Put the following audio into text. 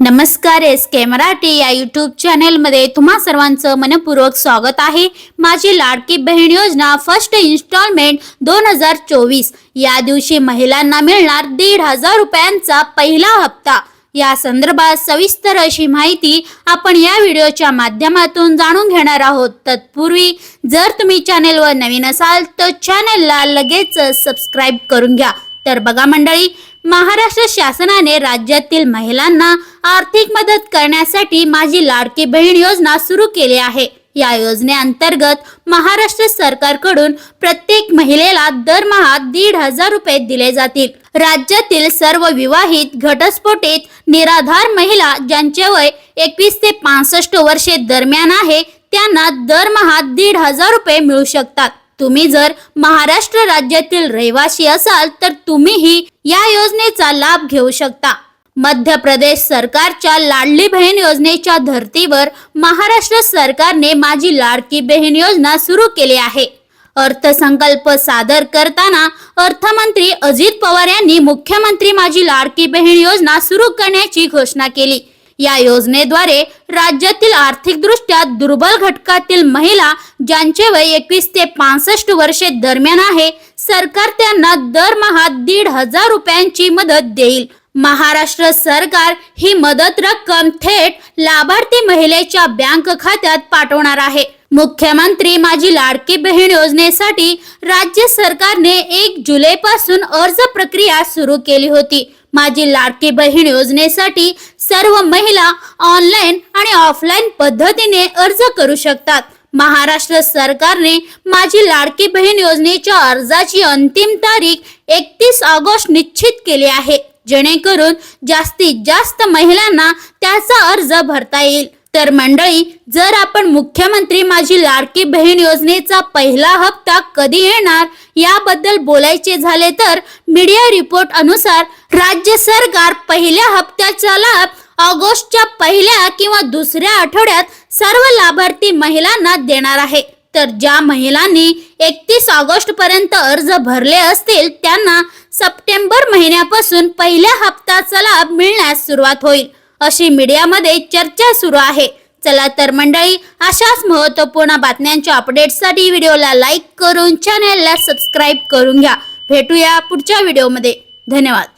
नमस्कार एस के मराठी या यूट्यूब चॅनेलमध्ये तुम्हा सर्वांचं मनपूर्वक स्वागत आहे. माझी लाडकी बहीण योजना फर्स्ट इन्स्टॉलमेंट दोन हजार चोवीस. या दिवशी महिलांना मिळणार दीड हजार रुपयांचा पहिला हप्ता. या संदर्भात सविस्तर अशी माहिती आपण या व्हिडिओच्या माध्यमातून जाणून घेणार आहोत. तत्पूर्वी जर तुम्ही चॅनेलवर नवीन असाल तर चॅनेलला लगेच सबस्क्राईब करून घ्या. तर बघा मंडळी महाराष्ट्र शासनाने राज्यातील महिलांना आर्थिक मदत करण्यासाठी माझी लाडकी बहीण योजना सुरू केली आहे. या योजनेअंतर्गत महाराष्ट्र सरकारकडून प्रत्येक महिलेला दरमहा दीड हजार रुपये दिले जातील. राज्यातील सर्व विवाहित घटस्फोटित निराधार महिला ज्यांचे वय एकवीस ते पासष्ट वर्षे दरम्यान आहे त्यांना दरमहा दीड हजार रुपये मिळू शकतात. तुम्ही जर महाराष्ट्र राज्यातील रहिवासी असाल तर तुम्हीही या योजनेचा लाभ घेऊ शकता. मध्य प्रदेश सरकारच्या लाडली बहीण योजनेच्या धर्तीवर महाराष्ट्र सरकारने माझी लाडकी बहीण योजना सुरू केली आहे. अर्थसंकल्प सादर करताना अर्थमंत्री अजित पवार यांनी मुख्यमंत्री माझी लाडकी बहीण योजना सुरू करण्याची घोषणा केली. या योजनेद्वारे राज्यातील आर्थिकदृष्ट्या दुर्बल घटकातील महिला ज्यांचे वय एकवीस ते पासष्ट वर्षे दरम्यान आहे सरकार त्यांना दरमहा दीड हजार रुपयांची मदत देईल. महाराष्ट्र सरकार ही मदत रक्कम थेट लाभार्थी महिलेच्या बँक खात्यात पाठवणार आहे. मुख्यमंत्री माझी लाडकी बहीण योजनेसाठी राज्य सरकारने एक जुलै पासून अर्ज प्रक्रिया सुरू केली होती. माझी लाडकी बहीण योजनेसाठी सर्व महिला ऑनलाईन आणि ऑफलाईन पद्धतीने अर्ज करू शकतात. महाराष्ट्र सरकारने माझी लाडकी बहीण योजनेच्या अर्जाची अंतिम तारीख एकतीस ऑगस्ट निश्चित केली आहे. जेणेकरून जास्तीत जास्त महिलांना त्याचा अर्ज भरता येईल. तर मंडळी जर आपण मुख्यमंत्री माझी लाडकी बहीण योजनेचा पहिला हप्ता कधी येणार याबद्दल बोलायचे झाले तर मीडिया रिपोर्ट अनुसार राज्य सरकार पहिल्या हप्त्याचा लाभ ऑगस्टच्या पहिल्या किंवा दुसऱ्या आठवड्यात सर्व लाभार्थी महिलांना देणार आहे. तर ज्या महिलांनी एकतीस ऑगस्ट पर्यंत अर्ज भरले असतील त्यांना सप्टेंबर महिन्यापासून पहिल्या हप्त्याचा लाभ मिळण्यास सुरुवात होईल. अशी मीडियामध्ये चर्चा सुरू आहे. चला तर मंडळी अशाच महत्त्वपूर्ण बातम्यांच्या अपडेटसाठी व्हिडिओला लाईक करून चॅनेलला सबस्क्राईब करून घ्या. भेटूया पुढच्या व्हिडिओमध्ये. धन्यवाद.